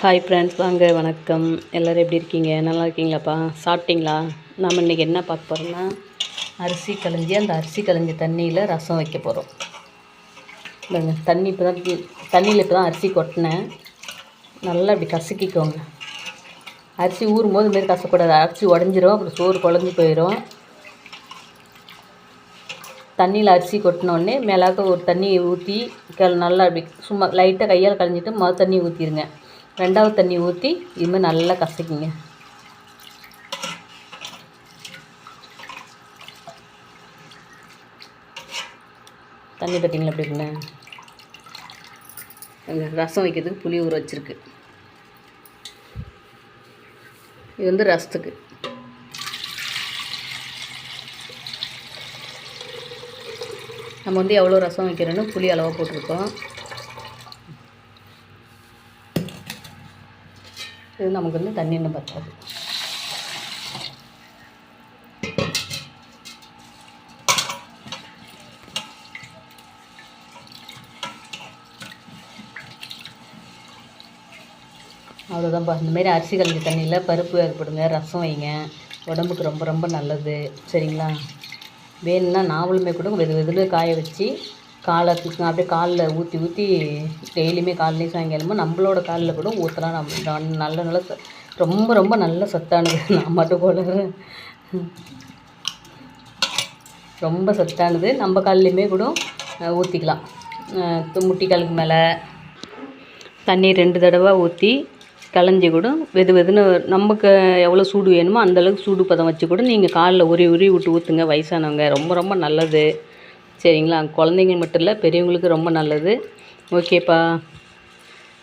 Hi friends வாங்க வணக்கம். எல்லோரும் எப்படி இருக்கீங்க? நல்லா இருக்கீங்களாப்பா? சாப்பிட்டீங்களா? நாம் இன்றைக்கி என்ன பார்க்க போகிறோம்னா அரிசி களைஞ்சி அந்த அரிசி களைஞ்ச தண்ணியில் ரசம் வைக்க போகிறோம் இல்லைங்க தண்ணி இப்போ தான் தண்ணியில் இப்போ தான் அரிசி கொட்டினேன். நல்லா இப்படி கசக்கிக்கோங்க. அரிசி ஊறும் போது இதுமாரி கசக்கூடாது அரிசி உடஞ்சிரும் அப்புறம் சோறு குழஞ்சி போயிடும் தண்ணியில் அரிசி கொட்டினோடனே மேலாக்க ஒரு தண்ணியை ஊற்றி நல்லா அப்படி சும்மா லைட்டாக கையால் கலைஞ்சிட்டு மொதல் தண்ணி ஊற்றிடுங்க ரெண்டாவது தண்ணி ஊற்றி இதுமாதிரி நல்லா கசக்கிங்க. தண்ணி பார்த்தீங்களா எப்படி இருக்குண்ணே ரசம் வைக்கிறதுக்கு புளி ஊற வச்சுருக்கு. இது வந்து ரசத்துக்கு. நம்ம வந்து எவ்வளோ ரசம் வைக்கிறோன்னு புளி அளவாக போட்டிருக்கோம். இது நமக்கு வந்து தண்ணி இன்னும் பற்றாது அவ்வளோதான்ப்பா இந்தமாரி அரிசி கலந்த தண்ணியில் பருப்பு ஏற்படுங்க ரசம் வைங்க. உடம்புக்கு ரொம்ப ரொம்ப நல்லது. சரிங்களா? வேணும்னா நாவலுமே கூட வெது வெதுல காய வச்சு காலத்துக்கு அப்படியே காலில் ஊற்றி ஊற்றி டெய்லியுமே காலையும் சாயங்காலமும் நம்மளோட காலில் கூட ஊற்றலாம் நம்ம நல்ல நல்ல ரொம்ப ரொம்ப நல்ல சத்தானது. நான் மட்டும் போல. ரொம்ப சத்தானது. நம்ம கால்லையுமே கூட ஊற்றிக்கலாம் முட்டிக்காலுக்கு மேலே தண்ணி ரெண்டு தடவை ஊற்றி களைஞ்சி கூட வெது வெதுன்னு நமக்கு எவ்வளோ சூடு வேணுமோ அந்தளவுக்கு சூடு பதம் வச்சு கூட நீங்கள் காலில் உரி உரி விட்டு ஊற்றுங்க வயசானவங்க. ரொம்ப ரொம்ப நல்லது. சரிங்களா? குழந்தைங்க மட்டும் இல்லை பெரியவங்களுக்கு ரொம்ப நல்லது. ஓகேப்பா.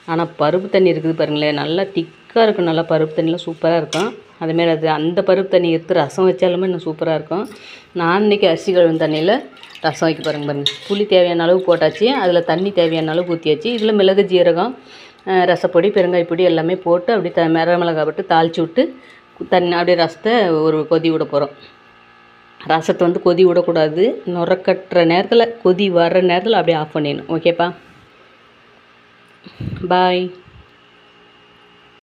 ஆனால் பருப்பு தண்ணி இருக்குது பாருங்களேன் நல்லா திக்காக இருக்கும். நல்லா பருப்பு தண்ணிலாம் சூப்பராக இருக்கும். அதுமாரி அது அந்த பருப்பு தண்ணி எடுத்து ரசம் வச்சாலுமே இன்னும் சூப்பராக இருக்கும். நான் இன்றைக்கி அரிசி கழுவும் தண்ணியில் ரசம் வைக்க பாருங்க. பாருங்கள் புளி தேவையான அளவு போட்டாச்சு. அதில் தண்ணி தேவையான அளவு ஊற்றியாச்சு இதில் மிளகு ஜீரகம் ரசப்பொடி பெருங்காயப்பொடி எல்லாமே போட்டு அப்படி த மிளகா போட்டு தாளித்து விட்டு தண்ணி அப்படியே ரசத்தை ஒரு கொதி விட போகிறோம் ரசத்தை வந்து கொதி விடக்கூடாது. நுரக்கட்டுற நேரத்தில் கொதி வர்ற நேரத்தில் அப்படியே ஆஃப் பண்ணிடணும். ஓகேப்பா பாய்